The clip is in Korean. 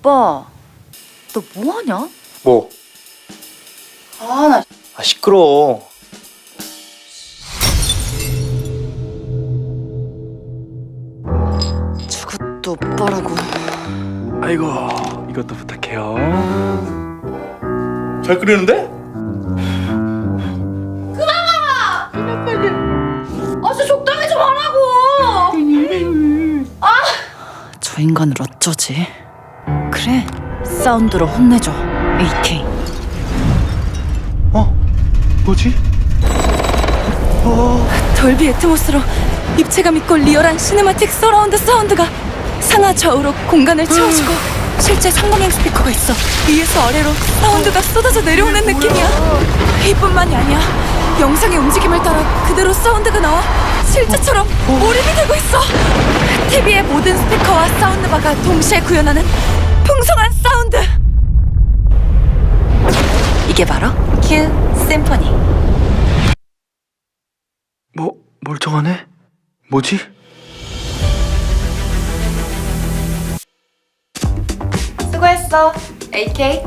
오빠, 너 뭐하냐? 뭐? 아, 나 아 시끄러워. 저것도 오빠라고. 아이고 이것도 부탁해요. 잘 끓이는데? 아, 저 적당히 좀 하라고! 아! 저 인간을 어쩌지? 그래, 사운드로 혼내줘, AK. 어? 뭐지? 돌비 애트모스로 입체감 있고 리얼한 시네마틱 서라운드 사운드가 상하 좌우로 공간을 채워주고 실제 상방향 스피커가 있어. 위에서 아래로 사운드가 쏟아져 내려오는 느낌이야. 이뿐만이 아니야. 영상의 움직임을 따라 그대로 사운드가 나와 실제처럼 몰입이 되고 있어 TV의 모든 스피커와 사운드바가 동시에 구현하는 풍성한 사운드 이게 바로 큐 심포니 뭐 멀쩡하네? 뭐지? 수고했어, AK.